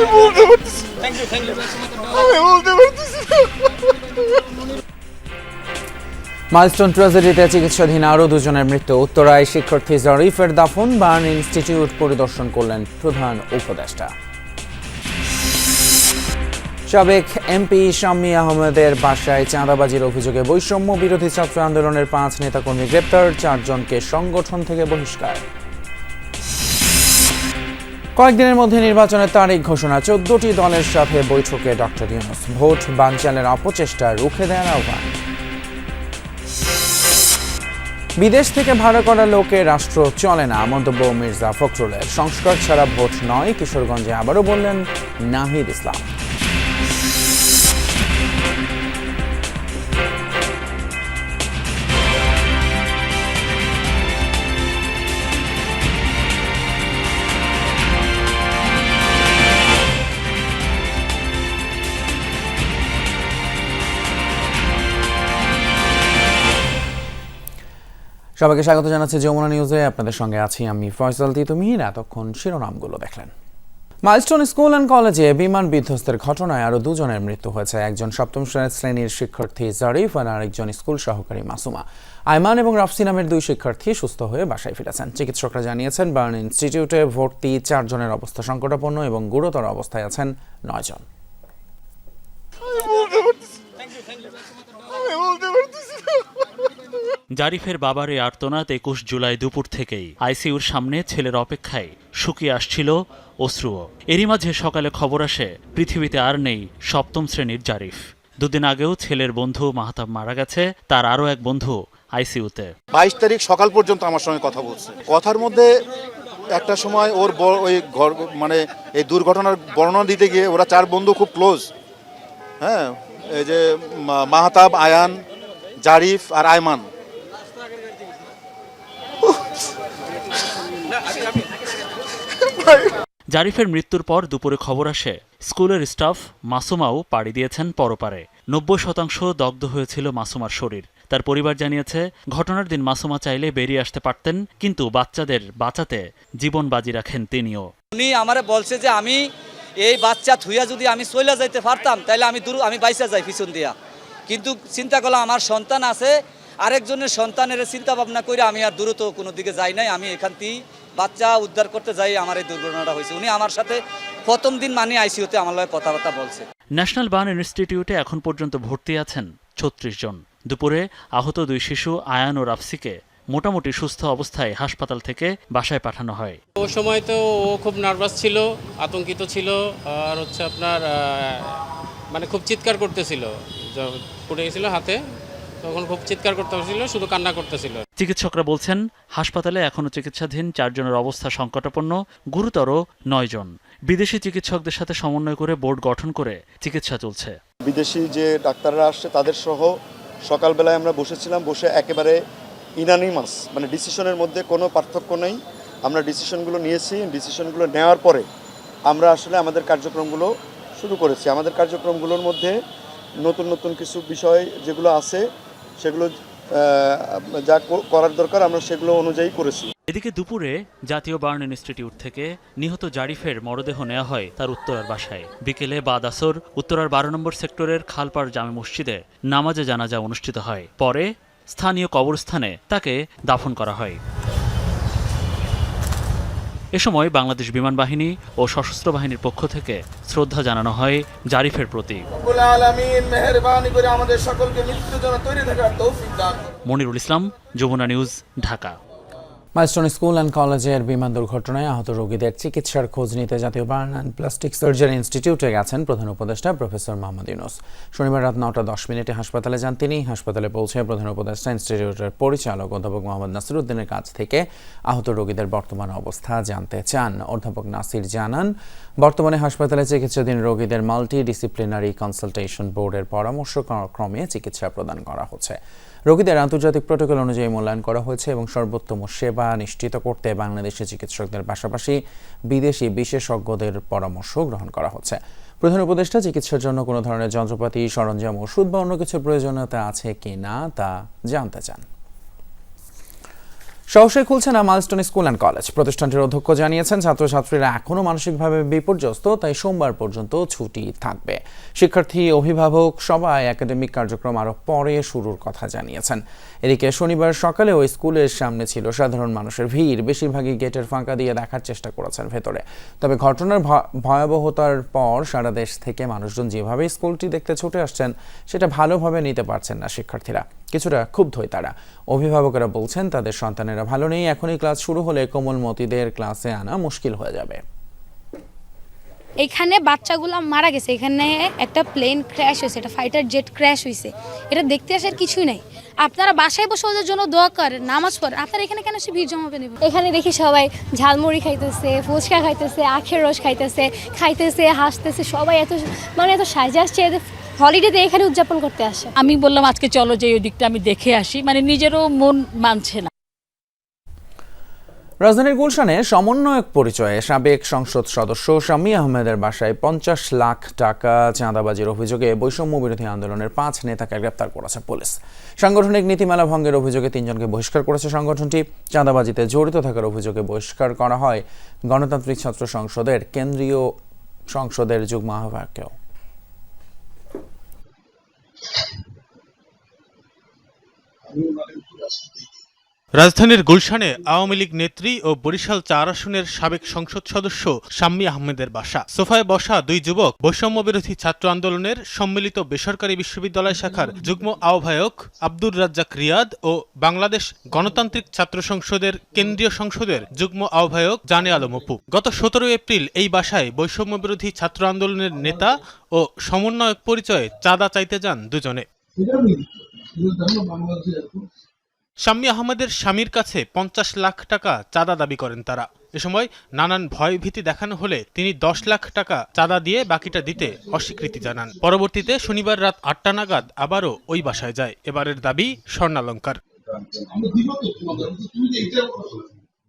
আমি বলতে পারতেছি। আমি বলতে পারতেছি। মাইলস্টোন ট্র্যাজেডিতে চিকিৎসাধীন আরও দুজনের মৃত্যু উত্তরায় শিক্ষার্থী জরিফের দাফন, বার্ন ইনস্টিটিউট পরিদর্শন করলেন প্রধান উপদেষ্টা সাবেক এমপি শাম্মী আহমেদের বাসায় চাঁদাবাজির অভিযোগে বৈষম্য বিরোধী ছাত্র আন্দোলনের পাঁচ নেতাকর্মী গ্রেপ্তার, চারজনকে সংগঠন থেকে বহিষ্কার কয়েকদিনের মধ্যে নির্বাচনের তারিখ ঘোষণা। চোদ্দটি দলের সাথে বৈঠকে ডক্টর ইউনুস। ভোট বানচালের অপচেষ্টা রুখে দেওয়ার আহ্বান। বিদেশ থেকে ভাড়া করা লোকে রাষ্ট্র চলে না, মন্তব্য মির্জা ফখরুলের। সংস্কার ছাড়া ভোট নয়, কিশোরগঞ্জে আবারও বললেন নাহিদ ইসলাম। সবাইকে স্বাগত জানাচ্ছি যমুনা নিউজে, আপনাদের সঙ্গে আছি আমি ফয়সাল তিতুমির। এতক্ষণ শিরোনামগুলো দেখলেন। মাইলস্টোন স্কুল অ্যান্ড কলেজে বিমান বিধ্বস্তের ঘটনায় আরও দুজনের মৃত্যু হয়েছে। একজন সপ্তম শ্রেণির শিক্ষার্থী জারিফ আর আরেকজন স্কুল সহকারী মাসুমা। আইমান এবং রাফসি নামের দুই শিক্ষার্থী সুস্থ হয়ে বাসায় ফিরেছেন। চিকিৎসকরা জানিয়েছেন, বার্ন ইনস্টিটিউটে ভর্তি চারজনের অবস্থা সংকটাপন্ন এবং গুরুতর অবস্থায় আছেন নয়জন আমি বলতে পারতেছি না। আমি বলতে পারতেছি না। জারিফের বাবার এই আর্তনাদ একুশ জুলাই দুপুর থেকেই। আইসিইউর সামনে ছেলের অপেক্ষায় শুকিয়ে আসছিল অশ্রুও। এরই মাঝে সকালে খবর আসে, পৃথিবীতে আর নেই সপ্তম শ্রেণির জারিফ। দুদিন আগেও ছেলের বন্ধু মাহতাব মারা গেছে, তার আরও এক বন্ধু আইসিইউতে। বাইশ তারিখ সকাল পর্যন্ত আমার সঙ্গে কথা বলছে। কথার মধ্যে একটা সময় ওর ওই ঘর মানে এই দুর্ঘটনার বর্ণনা দিতে গিয়ে ওরা চার বন্ধু খুব ক্লোজ। হ্যাঁ এই যে মাহতাব, আয়ান, জারিফ আর আয়মান। জারিফের মৃত্যুর পর দুপুরে খবর আসে, স্কুলের স্টাফ মাসুমাও পাড়ি দিয়েছেন পরপারে। নব্বই শতাংশ দগ্ধ হয়েছিল মাসুমার শরীর। তার পরিবার জানিয়েছে, ঘটনার দিন মাসুমা চাইলে বেরিয়ে আসতে পারতেন, কিন্তু বাচ্চাদের বাঁচাতে জীবন বাজি রাখেন তিনিও। উনি আমারে বলছে যে আমি এই বাচ্চা থুইয়া যদি আমি চলে যাইতে পারতাম তাহলে আমি দূর আমি বাইসা যাই পিছন দিয়া। কিন্তু চিন্তা করলাম, আমার সন্তান আছে আরেকজনের সন্তানের চিন্তা ভাবনা করে আমি আর দ্রুত কোনো দিকে যাই নাই আমি এখান থেকেই বাচ্চা উদ্ধার করতে যাই আমার এই দুর্ঘটনাটা হয়েছে। উনি আমার সাথে প্রথম দিন মানে আইসিউতে আমার লগে কথাবার্তা বলছে। ন্যাশনাল বার্ন ইনস্টিটিউটে এখন পর্যন্ত ভর্তি আছেন ছত্রিশ জন। দুপুরে আহত দুই শিশু আয়ান ও রাফসিকে মোটামুটি সুস্থ অবস্থায় হাসপাতাল থেকে বাসায় পাঠানো হয়। ও সময় তো ও খুব নার্ভাস ছিল আতঙ্কিত ছিল আর হচ্ছে আপনার মানে খুব চিৎকার করতেছিল। পড়ে গেছিল হাতে তখন খুব চিৎকার করতেছিল শুধু কান্না করতেছিল। চিকিৎসকরা বলছেন হাসপাতালে এখনও চিকিৎসাধীন চারজনের অবস্থা সংকটাপন্ন গুরুতর নয় জন। বিদেশি চিকিৎসকদের সাথে সমন্বয় করে বোর্ড গঠন করে চিকিৎসা চলছে। বিদেশি যে ডাক্তাররা আসছে তাদের সহ সকালবেলায় আমরা বসেছিলাম বসে একেবারে ইনানিমাস মানে ডিসিশনের মধ্যে কোনো পার্থক্য নেই। আমরা ডিসিশনগুলো নিয়েছি ডিসিশনগুলো নেওয়ার পরে আমরা আসলে আমাদের কার্যক্রমগুলো শুরু করেছি। আমাদের কার্যক্রমগুলোর মধ্যে নতুন নতুন কিছু বিষয় যেগুলো আছে সেগুলো যা করার দরকার, আমরা সেগুলো অনুযায়ী করেছি। এদিকে দুপুরে জাতীয় বার্ন ইনস্টিটিউট থেকে নিহত জারিফের মরদেহ নেওয়া হয় তার উত্তরার বাসায়। বিকেলে বাদ আসর, উত্তরার বারো নম্বর সেক্টরের খালপাড় জামে মসজিদে নামাজে জানাজা অনুষ্ঠিত হয়। পরে স্থানীয় কবরস্থানে তাকে দাফন করা হয়। এ সময় বাংলাদেশ বিমান বাহিনী ও সশস্ত্র বাহিনীর পক্ষ থেকে শ্রদ্ধা জানানো হয় জারিফের প্রতি। Monirul Islam Jamuna news Dhaka milestone school and কলেজের বিমান দুর্ঘটনায় আহত রোগীদের চিকিৎসার খোঁজ নিতে জাতীয় বার্ন অ্যান্ড প্লাস্টিক সার্জারি ইনস্টিটিউটে গেছেন প্রধান উপদেষ্টা প্রফেসর মোহাম্মদ ইউনুস। শনিবার রাত নটা দশ মিনিটে হাসপাতালে যান তিনি। হাসপাতালে পৌঁছে প্রধান উপদেষ্টা ইনস্টিটিউটের পরিচালক অধ্যাপক মোহাম্মদ নাসিরুদ্দিনের কাছ থেকে আহত রোগীদের বর্তমান অবস্থা জানতে চান। অধ্যাপক নাসির জানান, বর্তমানে হাসপাতালে চিকিৎসাধীন রোগীদের মাল্টি ডিসিপ্লিনারি কনসালটেশন বোর্ডের পরামর্শ ক্রমে চিকিৎসা প্রদান করা হচ্ছে। রোগীদের আন্তর্জাতিক প্রোটোকল অনুযায়ী মূল্যায়ন করা হয়েছে এবং সর্বোত্তম সেবা নিশ্চিত করতে বাংলাদেশের চিকিৎসকদের পাশাপাশি বিদেশি বিশেষজ্ঞদের পরামর্শ গ্রহণ করা হচ্ছে। প্রধান উপদেষ্টা, চিকিৎসার জন্য কোনো ধরনের যন্ত্রপাতি, সরঞ্জাম, ওষুধ বা অন্য কিছুর প্রয়োজনীয়তা আছে কি না তা জানতে চান। সহসায় খুলছে না মাইলস্টোন স্কুল অ্যান্ড কলেজ। প্রতিষ্ঠানটির অধ্যক্ষ জানিয়েছেন, ছাত্রছাত্রীরা এখনও মানসিকভাবে বিপর্যস্ত, তাই সোমবার পর্যন্ত ছুটি থাকবে। শিক্ষার্থী, অভিভাবক সবাই একাডেমিক কার্যক্রম আরও পরে শুরুর কথা জানিয়েছেন। এদিকে শনিবার সকালে ওই স্কুলের সামনে ছিল সাধারণ মানুষের ভিড়, বেশিরভাগই গেটের ফাঁকা দিয়ে দেখার চেষ্টা করেছেন ভেতরে। তবে ঘটনার ভয়াবহতার পর সারা দেশ থেকে মানুষজন যেভাবে স্কুলটি দেখতে ছুটে আসছেন, সেটা ভালোভাবে নিতে পারছেন না শিক্ষার্থীরা। কিছুটা ক্ষুব্ধই তারা। অভিভাবকেরা বলছেন, তাদের সন্তানেরা ভালো নেই এখনই ক্লাস শুরু হলে কোমলমতিদের ক্লাসে আনা মুশকিল হয়ে যাবে। এখানে বাচ্চাগুলো মারা গেছে। এখানে একটা প্লেন ক্র্যাশ হয়েছে একটা ফাইটার জেট ক্র্যাশ হয়েছে। এটা দেখতে আসার কিছুই নাই। আপনারা বাসায় বসে ওদের জন্য দোয়া করেন নামাজ পড়েন। আপনারা এখানে কেন সে ভিড় জমাবে নেবেন এখানে দেখি সবাই ঝালমুড়ি খাইতেছে ফুচকা খাইতেছে আখের রস খাইতেছে খাইতেছে হাসতেছে সবাই এত মানে এত সাজে আসছে এদের হলিডেতে এখানে উদযাপন করতে আসে। আমি বললাম আজকে চলো যে ওই দিকটা আমি দেখে আসি। মানে নিজেরও মন মানছে না। রাজধানীর গুলশানে সমন্বয়ক পরিচয়ে সাবেক সংসদ সদস্য শামী আহমেদের বাসায় পঞ্চাশ লাখ টাকা চাঁদাবাজির অভিযোগে বৈষম্য বিরোধী আন্দোলনের পাঁচ নেতাকে গ্রেপ্তার করেছে পুলিশ। সাংগঠনিক নীতিমালা ভঙ্গের অভিযোগে তিনজনকে বহিষ্কার করেছে সংগঠনটি। চাঁদাবাজিতে জড়িত থাকার অভিযোগে বহিষ্কার করা হয় গণতান্ত্রিক ছাত্র সংসদের কেন্দ্রীয় সংসদের যুগ্ম আহ্বায়ককেও। রাজধানীর গুলশানে আওয়ামী লীগ নেত্রী ও বরিশাল চার আসনের সাবেক সংসদ সদস্য শাম্মী আহমেদের বাসা। সোফায় বসা দুই যুবক বৈষম্য বিরোধী ছাত্র আন্দোলনের সম্মিলিত বেসরকারি বিশ্ববিদ্যালয় শাখার যুগ্ম আহ্বায়ক আব্দুর রাজ্জাক রিয়াদ ও বাংলাদেশ গণতান্ত্রিক ছাত্র সংসদের কেন্দ্রীয় সংসদের যুগ্ম আহ্বায়ক জানে আলম অপু। গত সতেরো এপ্রিল এই বাসায় বৈষম্য বিরোধী ছাত্র আন্দোলনের নেতা ও সমন্বয়ক পরিচয়ে চাঁদা চাইতে যান দুজনে। শাম্মী আহমেদের স্বামীর কাছে পঞ্চাশ লাখ টাকা চাঁদা দাবি করেন তারা। এ সময় নানান ভয়ভীতি দেখানো হলে তিনি দশ লাখ টাকা চাঁদা দিয়ে বাকিটা দিতে অস্বীকৃতি জানান। পরবর্তীতে শনিবার রাত আটটা নাগাদ আবারও ওই বাসায় যায়। এবারের দাবি স্বর্ণালঙ্কার।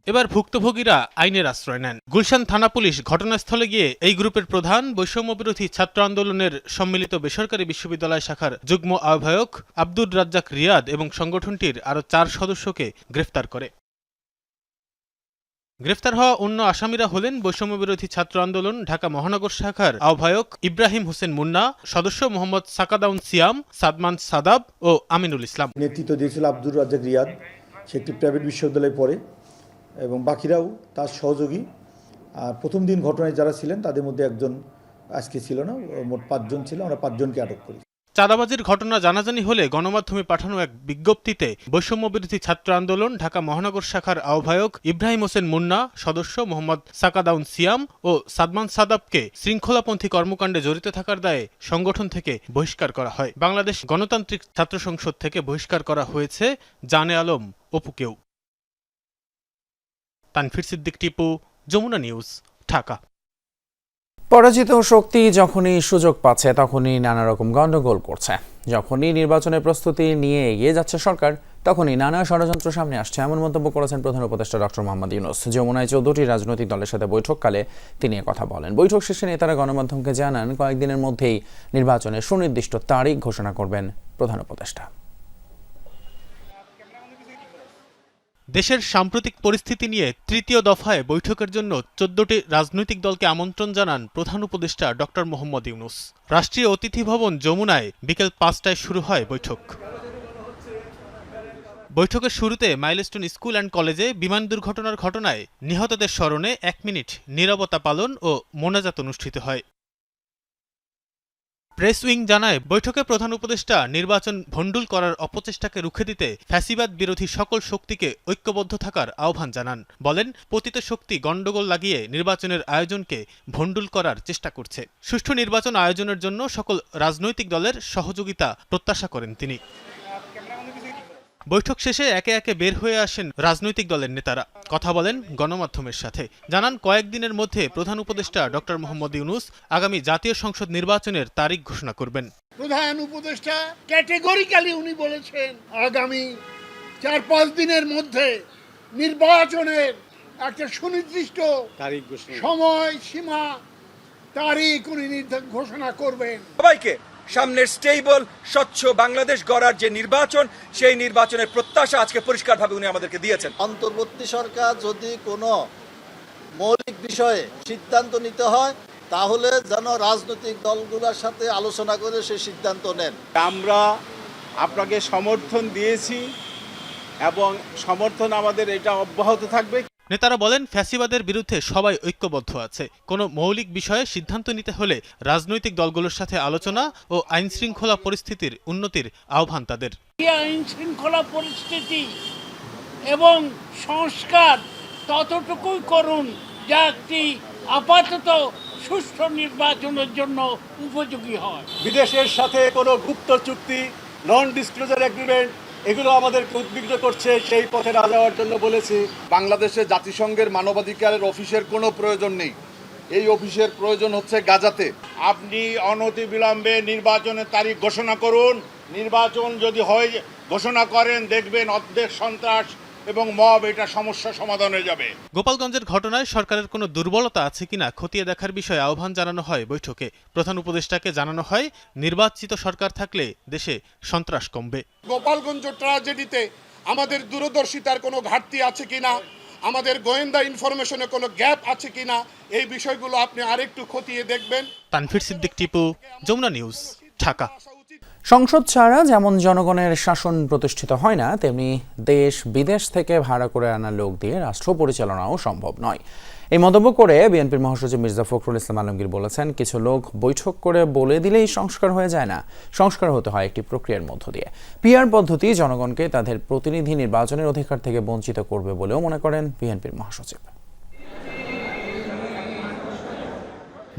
এবার ভুক্তভোগীরা আইনের আশ্রয় নেন। গুলশান থানা পুলিশ ঘটনাস্থলে গিয়ে এই গ্রুপের প্রধান বৈষম্য বিরোধী ছাত্র আন্দোলনের সম্মিলিত বেসরকারি বিশ্ববিদ্যালয় শাখার যুগ্ম আহ্বায়ক আব্দুর রাজ্জাক রিয়াদ এবং সংগঠনটির আরও চার সদস্যকে গ্রেফতার করে। গ্রেফতার হওয়া অন্য আসামিরা হলেন বৈষম্যবিরোধী ছাত্র আন্দোলন ঢাকা মহানগর শাখার আহ্বায়ক ইব্রাহিম হোসেন মুন্না, সদস্য মোহাম্মদ সাকাদাউন সিয়াম, সাদমান সাদাব ও আমিনুল ইসলাম। নেতৃত্ব দিয়েছিল আব্দুর রাজ্জাক রিয়াদ। সে একটি প্রাইভেট বিশ্ববিদ্যালয়ে পড়ে। এবং বাকিরাও তার সহযোগী। আর প্রথম দিন ঘটনায় যারা ছিলেন, তাদের মধ্যে একজন আজকে ছিল না মোট পাঁচজন ছিল, আমরা পাঁচজনকে আটক করি চাঁদাবাজির ঘটনা জানাজানি হলে গণমাধ্যমে পাঠানো এক বিজ্ঞপ্তিতে বৈষম্য বিরোধী ছাত্র আন্দোলন, ঢাকা মহানগর শাখার আহ্বায়ক ইব্রাহিম হোসেন মুন্না, সদস্য মোহাম্মদ সাকাদাউন সিয়াম ও সাদমান সাদাবকে শৃঙ্খলাপন্থী কর্মকাণ্ডে জড়িত থাকার দায়ে সংগঠন থেকে বহিষ্কার করা হয়। বাংলাদেশ গণতান্ত্রিক ছাত্র সংসদ থেকে বহিষ্কার করা হয়েছে, জানে আলম, অপুকেও। তানফির সিদ্দিক টিপু, যমুনা নিউজ, ঢাকা। পরাজিত শক্তি যখনই সুযোগ পাচ্ছে, তখনই নানা রকম গণ্ডগোল করছে। যখনই নির্বাচনের প্রস্তুতি নিয়ে এগিয়ে যাচ্ছে সরকার, তখনই নানা ষড়যন্ত্র সামনে আসছে। এমন মন্তব্য করেছেন প্রধান উপদেষ্টা ডক্টর মোহাম্মদ ইউনুস। যমুনায় চৌদ্দটি রাজনৈতিক দলের সাথে বৈঠককালে তিনি কথা বলেন। বৈঠক শেষে নেতারা গণমাধ্যমকে জানান, কয়েকদিনের মধ্যেই নির্বাচনের সুনির্দিষ্ট তারিখ ঘোষণা করবেন প্রধান উপদেষ্টা। দেশের সাম্প্রতিক পরিস্থিতি নিয়ে তৃতীয় দফায় বৈঠকের জন্য চোদ্দটি রাজনৈতিক দলকে আমন্ত্রণ জানান প্রধান উপদেষ্টা ডক্টর মোহাম্মদ ইউনুস। রাষ্ট্রীয় অতিথি ভবন যমুনায় বিকেল পাঁচটায় শুরু হয় বৈঠক। বৈঠকের শুরুতে মাইলস্টোন স্কুল অ্যান্ড কলেজে বিমান দুর্ঘটনার ঘটনায় নিহতদের স্মরণে এক মিনিট নীরবতা পালন ও মোনাজাত অনুষ্ঠিত হয়। প্রেস উইং জানায়, বৈঠকে প্রধান উপদেষ্টা নির্বাচন ভণ্ডুল করার অপচেষ্টাকে রুখে দিতে ফ্যাসিবাদ বিরোধী সকল শক্তিকে ঐক্যবদ্ধ থাকার আহ্বান জানান। বলেন, পতিত শক্তি গণ্ডগোল লাগিয়ে নির্বাচনের আয়োজনকে ভণ্ডুল করার চেষ্টা করছে। সুষ্ঠু নির্বাচন আয়োজনের জন্য সকল রাজনৈতিক দলের সহযোগিতা প্রত্যাশা করেন তিনি। বৈঠক শেষে একে একে বের হয়ে আসেন রাজনৈতিক দলের নেতারা। কথা বলেন গণমাধ্যমের সাথে। জানান কয়েকদিনের মধ্যে প্রধান উপদেষ্টা ডক্টর মোহাম্মদ ইউনুস আগামী জাতীয় সংসদ নির্বাচনের তারিখ ঘোষণা করবেন। প্রধান উপদেষ্টা ক্যাটেগরিক্যালি উনি বলেছেন আগামী চার পাঁচ দিনের মধ্যে নির্বাচনের একটা সুনির্দিষ্ট সময় সীমা তারিখ উনি নির্ধারণ ঘোষণা করবেন। সবাইকে সামনের স্টেবল স্বচ্ছ বাংলাদেশ গড়ার যে নির্বাচন সেই নির্বাচনের প্রত্যাশা আজকে পরিষ্কারভাবে উনি আমাদেরকে দিয়েছেন। অন্তর্বর্তী সরকার যদি কোনো মৌলিক বিষয়ে সিদ্ধান্ত নিতে হয় তাহলে যেন রাজনৈতিক দলগুলোর সাথে আলোচনা করে সেই সিদ্ধান্ত নেন। আমরা আপনাকে সমর্থন দিয়েছি এবং সমর্থন আমাদের এটা অব্যাহত থাকবে। নেতারা বলেন ফ্যাসিবাদের বিরুদ্ধে সবাই ঐক্যবদ্ধ আছে। কোনো মৌলিক বিষয়ে সিদ্ধান্ত নিতে হলে রাজনৈতিক দলগুলোর সাথে আলোচনা ও আইন শৃঙ্খলা পরিস্থিতির উন্নতির আহ্বান তাদের। আইন শৃঙ্খলা পরিস্থিতি এবং সংস্কার ততটুকুই করুন যা একটি আপাতত সুষ্ঠু নির্বাচনের জন্য উপযোগী হয়। বিদেশের সাথে কোনো গুপ্ত চুক্তি নন ডিসক্লোজার এগ্রিমেন্ট এগুলো আমাদেরকে উদ্বিগ্ন করছে সেই পথে না যাওয়ার জন্য বলেছি। বাংলাদেশে জাতিসংঘের মানবাধিকারের অফিসের কোনো প্রয়োজন নেই। এই অফিসের প্রয়োজন হচ্ছে গাজাতে। আপনি অনতি বিলম্বে নির্বাচনের তারিখ ঘোষণা করুন। নির্বাচন যদি হয় ঘোষণা করেন দেখবেন অর্ধেক সন্ত্রাস এবং মব এটা সমস্যা সমাধান হয়ে যাবে। গোপালগঞ্জের ঘটনায় সরকারের কোনো দুর্বলতা আছে কিনা খতিয়ে দেখার বিষয়ে আহ্বান জানানো হয় বৈঠকে। প্রধান উপদেষ্টাকে জানানো হয় নির্বাচিত সরকার থাকলে দেশে সন্ত্রাস কমবে। গোপালগঞ্জ ট্রাজেডিতে আমাদের দূরদর্শিতার কোনো ঘাটতি আছে কিনা? আমাদের গোয়েন্দা ইনফরমেশনে কোনো গ্যাপ আছে কিনা? এই বিষয়গুলো আপনি আরেকটু খতিয়ে দেখবেন। তানফির সিদ্দিক টিপু যমুনা নিউজ ঢাকা। সংসদ ছাড়া যেমন জনগণের শাসন প্রতিষ্ঠিত হয় না, তেমনি দেশ বিদেশ থেকে ভাড়া করে আনা লোক দিয়ে রাষ্ট্র পরিচালনাও সম্ভব নয়। এই মন্তব্য করে বিএনপির মহাসচিব মির্জা ফখরুল ইসলাম আলমগীর বলেছেন, কিছু লোক বৈঠক করে বলে দিলেই সংস্কার হয়ে যায় না, সংস্কার হতে হয় একটি প্রক্রিয়ার মধ্য দিয়ে। পিআর পদ্ধতি জনগণকে তাদের প্রতিনিধি নির্বাচনের অধিকার থেকে বঞ্চিত করবে বলেও মনে করেন বিএনপির মহাসচিব।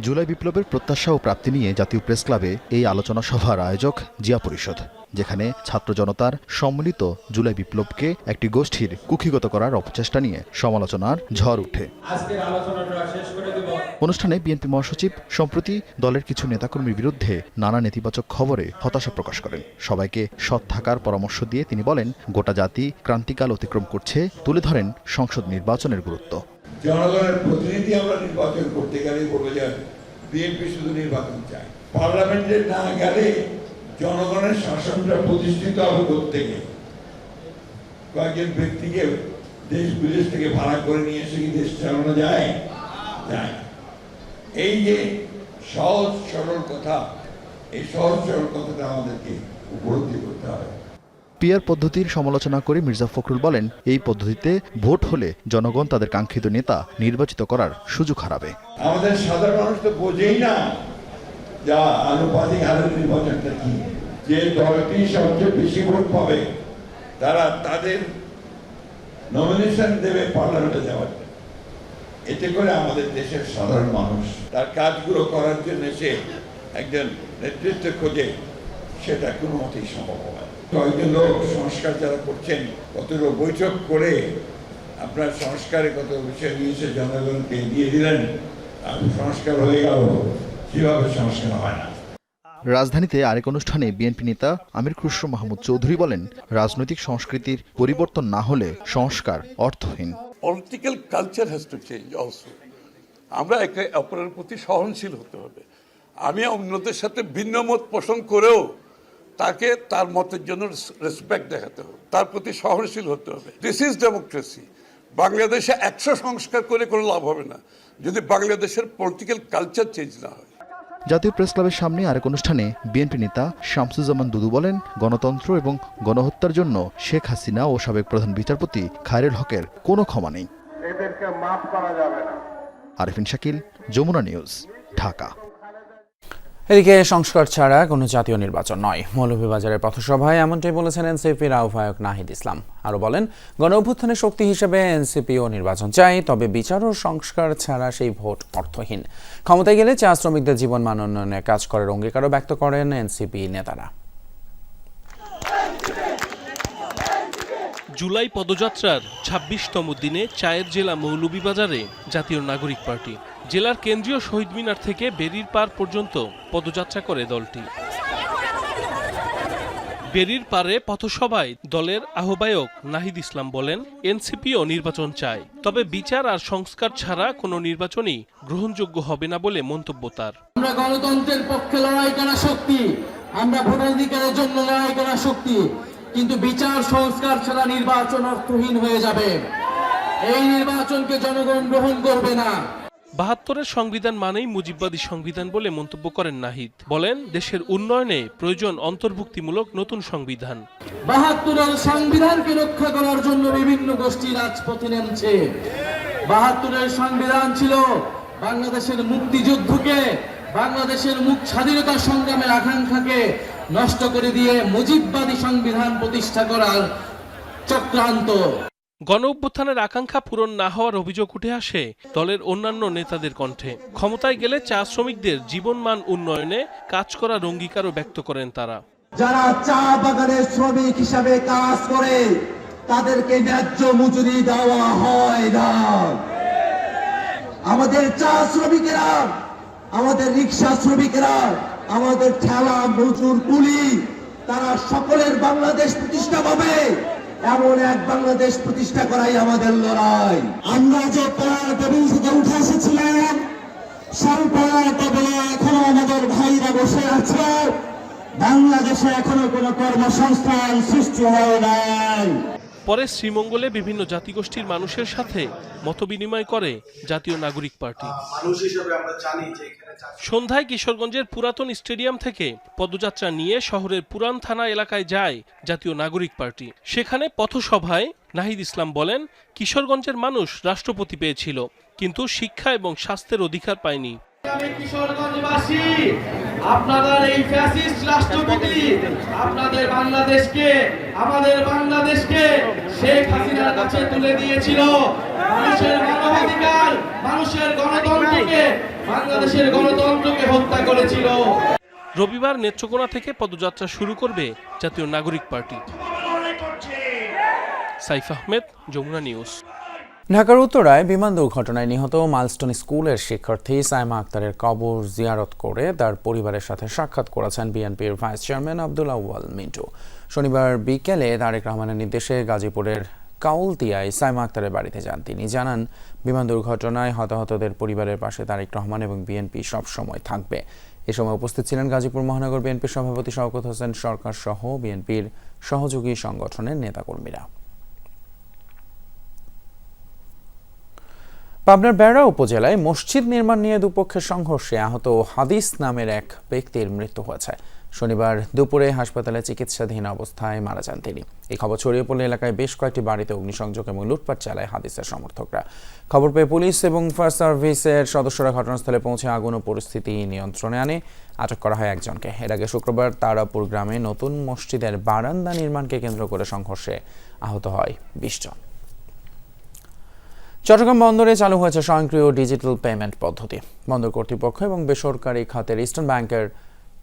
জুলাই বিপ্লবের প্রত্যাশা ও প্রাপ্তি নিয়ে জাতীয় প্রেস ক্লাবে এই আলোচনা সভার আয়োজক জিয়া পরিষদ যেখানে ছাত্র জনতার সম্মিলিত জুলাই বিপ্লবকে একটি গোষ্ঠীর কুক্ষিগত করার অপচেষ্টা নিয়ে সমালোচনার ঝড় উঠে। অনুষ্ঠানে বিএনপি মহাসচিব সম্প্রতি দলের কিছু নেতাকর্মীর বিরুদ্ধে নানা নেতিবাচক খবরে হতাশা প্রকাশ করেন। সবাইকে সৎ থাকার পরামর্শ দিয়ে তিনি বলেন গোটা জাতি ক্রান্তিকাল অতিক্রম করছে তুলে ধরেন সংসদ নির্বাচনের গুরুত্ব। জনগণের প্রতিনিধি আমরা নির্বাচন করতে গেলে বলব যে বিএনপি শুধু নির্বাচন চায়। পার্লামেন্টে না গেলে জনগণের শাসনটা প্রতিষ্ঠিত হবে প্রত্যেকে কয়েকজন ব্যক্তিকে দেশ বিদেশ থেকে ভাড়া করে নিয়ে এসে কি দেশ চালানো যায়? যায় এই যে সহজ সরল কথা, এই সহজ সরল কথাটা আমাদেরকে উপলব্ধি করতে হবে। পিয়ার পদ্ধতির সমালোচনা করে মির্জা ফখরুল বলেন, এই পদ্ধতিতে ভোট হলে জনগণ তাদের কাঙ্ক্ষিত নেতা নির্বাচিত করার সুযোগ হারাবে। আমাদের সাধারণ মানুষ তো বোঝেই না যা আনুপাতিক হারের নির্বাচনটা কি। যে দলটি সবচেয়ে বেশি ভোট পাবে, তারা তাদের নমিনেশন দেবে পার্লামেন্টে যাওয়ার এতে করে আমাদের দেশের সাধারণ মানুষ তার কাজগুলো করার জন্য সে একজন নেতৃত্ব খোঁজে, সেটা কোনো মতেই সম্ভব হবে কয়েকজন লোক সংস্কার যারা করছেন কতগুলো বৈঠক করে আপনার সংস্কারে কত বিষয় নিয়ে এসে জনগণকে দিয়ে দিলেন সংস্কার হয়ে গেল সেভাবে সংস্কার হয় না? রাজধানীতে আরেক অনুষ্ঠানে বিএনপি নেতা আমির খুসরো মাহমুদ চৌধুরী বলেন রাজনৈতিক সংস্কৃতির পরিবর্তন না হলে সংস্কার অর্থহীন। Political culture has to change also আমরা একে অপরের প্রতি সহনশীল হতে হবে। আমি অন্যদের সাথে ভিন্ন মত পোষণ করেও তাকে তার মতের জন্য রেসপেক্ট দেখাতে হবে তার প্রতি সহনশীল হতে হবে। দিস ইজ ডেমোক্রেসি বাংলাদেশে একশো সংস্কার করে কোনো লাভ হবে না যদি বাংলাদেশের পলিটিক্যাল কালচার চেঞ্জ না হয়। জাতীয় প্রেস ক্লাবের সামনে আরেক অনুষ্ঠানে বিএনপি নেতা শামসুজ্জামান দুদু বলেন গণতন্ত্র এবং গণহত্যার জন্য শেখ হাসিনা ও সাবেক প্রধান বিচারপতি খায়রুল হকের কোনো ক্ষমা নেই। এদেরকে মাফ করা যাবে না। আরিফিন শাকিল যমুনা নিউজ ঢাকা। এদিকে সংস্কার ছাড়া কোনো জাতীয় নির্বাচন নয়। মৌলভীবাজারের পথসভায় এমনটাই বলেছেন এনসিপির আহ্বায়ক নাহিদ ইসলাম। আরও বলেন গণ অভ্যুত্থানের শক্তি হিসেবে এনসিপিও নির্বাচন চাই তবে বিচার ও সংস্কার ছাড়া সেই ভোট অর্থহীন। ক্ষমতায় গেলে চা শ্রমিকদের জীবন মান উন্নয়নে কাজ করার অঙ্গীকারও ব্যক্ত করেন এনসিপি নেতারা। জুলাই পদযাত্রার ২৬তম দিনে চায়ের জেলা মৌলভীবাজারে জাতীয় নাগরিক পার্টি। জেলার কেন্দ্রীয় শহীদ মিনার থেকে বেরির পার পর্যন্ত পদযাত্রা করে দলটি। বেরির পারে পথসভায় দলের আহ্বায়ক নাহিদ ইসলাম বলেন, এনসিপিও নির্বাচন চায়, তবে বিচার আর সংস্কার ছাড়া কোনো নির্বাচনই গ্রহণযোগ্য হবে না বলে মন্তব্য তার। আমরা গণতন্ত্রের পক্ষে লড়াই করা শক্তি, আমরা ভোটাধিকারের জন্য লড়াই করা শক্তি, কিন্তু বিচার, সংস্কার ছাড়া নির্বাচন অর্থহীন হয়ে যাবে। এই নির্বাচনকে জনগণ গ্রহণ করবে না। বাহাত্তরের সংবিধান মানেই মুজিববাদী সংবিধান বলে মন্তব্য করেন নাহিদ। বলেন, দেশের উন্নয়নে প্রয়োজন অন্তর্ভুক্তিমূলক নতুন সংবিধান। বাহাত্তরের সংবিধানকে রক্ষা করার জন্য বিভিন্ন গোষ্ঠী রাজপথে নেমছে। বাহাত্তরের সংবিধান ছিল বাংলাদেশের মুক্তিযুদ্ধকে, বাংলাদেশের মুখ স্বাধীনতা সংগ্রামের আকাঙ্ক্ষাকে নষ্ট করে দিয়ে মুজিববাদী সংবিধান প্রতিষ্ঠা করার চক্রান্ত। গণ অভ্যুত্থানের আকাঙ্ক্ষা পূরণ না হওয়ার অভিযোগ উঠে আসে দলের অন্যান্য নেতাদের কণ্ঠে। ক্ষমতায় গেলে চা শ্রমিকদের জীবনমান উন্নয়নে কাজ করার অঙ্গীকারও ব্যক্ত করেন তারা। যারা চা বাগানের শ্রমিক হিসাবে কাজ করে, তাদেরকে ন্যায্য মজুরি দেওয়া হয় না। আমাদের চা শ্রমিকেরা, আমাদের রিক্সা শ্রমিকেরা, আমাদের ঠেলা মজুর কুলি, তারা সকলের বাংলাদেশ প্রতিষ্ঠা পাবে। এমন এক বাংলাদেশ প্রতিষ্ঠা করাই আমাদের লড়াই। আমরা যে পড়ার উঠে এসেছিলাম, সেই পড়ার এখনও আমাদের ভাইরা বসে আছে। বাংলাদেশে এখনও কোনো কর্মসংস্থান সৃষ্টি হয় নাই। পরে শ্রীমঙ্গলে বিভিন্ন জাতিগোষ্ঠীর মানুষের সাথে মতবিনিময় করে জাতীয় নাগরিক পার্টি। সন্ধ্যায় কিশোরগঞ্জের পুরাতন স্টেডিয়াম থেকে পদযাত্রা নিয়ে শহরের পুরান থানা এলাকায় যায় জাতীয় নাগরিক পার্টি। সেখানে পথসভায় নাহিদ ইসলাম বলেন কিশোরগঞ্জের মানুষ রাষ্ট্রপতি পেয়েছিল কিন্তু শিক্ষা এবং স্বাস্থ্যের অধিকার পায়নি। আমি কিশোরগঞ্জবাসী আপনাদের এই ফ্যাসিস্ট রাষ্ট্রপতি আপনাদের বাংলাদেশকে আমাদের বাংলাদেশকে শেখ হাসিনার কাছে তুলে দিয়েছিল। মানুষের মানবাধিকার মানুষের গণতন্ত্রকে বাংলাদেশের গণতন্ত্রকে হত্যা করেছিল। রবিবার নেত্রকোনা থেকে পদযাত্রা শুরু করবে জাতীয় নাগরিক পার্টি। সাইফ আহমেদ যমুনা নিউজ। ঢাকার উত্তরায় বিমান দুর্ঘটনায় নিহত মাইলস্টোন স্কুলের শিক্ষার্থী সাইমা আক্তারের কবর জিয়ারত করে তার পরিবারের সাথে সাক্ষাৎ করেছেন বিএনপির ভাইস চেয়ারম্যান আবদুল্লাহ মিন্টু। শনিবার বিকেলে তারেক রহমানের নির্দেশে গাজীপুরের কাউলতিয়ায় সাইমা আক্তারের বাড়িতে যান। তিনি জানান, বিমান দুর্ঘটনায় হতাহতদের পরিবারের পাশে তারেক রহমান এবং বিএনপি সবসময় থাকবে। এ সময় উপস্থিত ছিলেন গাজীপুর মহানগর বিএনপির সভাপতি শওকত হোসেন সরকার সহ বিএনপির সহযোগী সংগঠনের নেতাকর্মীরা। পাবনার বেড়া উপজেলায় মসজিদ নির্মাণ নিয়ে দুপক্ষের সংঘর্ষে আহত হাদিস নামের এক ব্যক্তির মৃত্যু হয়েছে। শনিবার দুপুরে হাসপাতালে চিকিৎসাধীন অবস্থায় মারা যান তিনি। এই খবর ছড়িয়ে পড়লে এলাকায় বেশ কয়েকটি বাড়িতে অগ্নিসংযোগ এবং লুটপাট চালায় হাদিসের সমর্থকরা। খবর পেয়ে পুলিশ এবং ফায়ার সার্ভিসের সদস্যরা ঘটনাস্থলে পৌঁছে আগুন ও পরিস্থিতি নিয়ন্ত্রণে আনে। আটক করা হয় একজনকে। এর আগে শুক্রবার তারাপুর গ্রামে নতুন মসজিদের বারান্দা নির্মাণকে কেন্দ্র করে সংঘর্ষে আহত হয় বিশ জন। চট্টগ্রাম বন্দরে চালু হয়েছে স্বয়ংক্রিয় ডিজিটাল পেমেন্ট পদ্ধতি। বন্দর কর্তৃপক্ষ এবং বেসরকারি খাতের ইস্টার্ন ব্যাংকের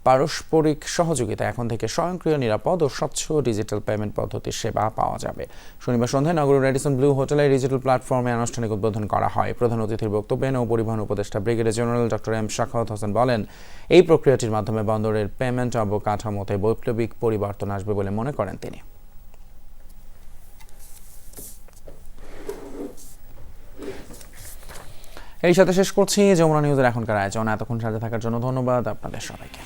পারস্পরিক সহযোগিতা এখন থেকে স্বয়ংক্রিয়, নিরাপদ ও স্বচ্ছ ডিজিটাল পেমেন্ট পদ্ধতির সেবা পাওয়া যাবে। শনিবার সন্ধ্যায় নগরের রেডিসন ব্লু হোটেলে ডিজিটাল প্ল্যাটফর্মে আনুষ্ঠানিক উদ্বোধন করা হয়। প্রধান অতিথির বক্তব্যে নৌ পরিবহন উপদেষ্টা brigadier general doctor M Sakhawat Hossain বলেন, এই প্রক্রিয়াটির মাধ্যমে বন্দরের পেমেন্ট অবকাঠামোতে বৈপ্লবিক পরিবর্তন আসবে বলে মনে করেন তিনি। এই সাথে শেষ করছি যমুনা নিউজের এখনকার আয়োজন। এতক্ষণ সাথে থাকার জন্য ধন্যবাদ আপনাদের সবাইকে।